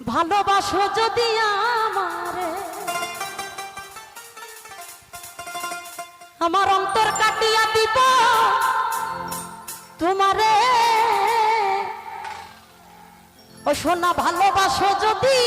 ভালোবাসো যদি আমারে। আমার অন্তর কাটিয়া দিব তোমারে। ও সোনা ভালোবাসো যদি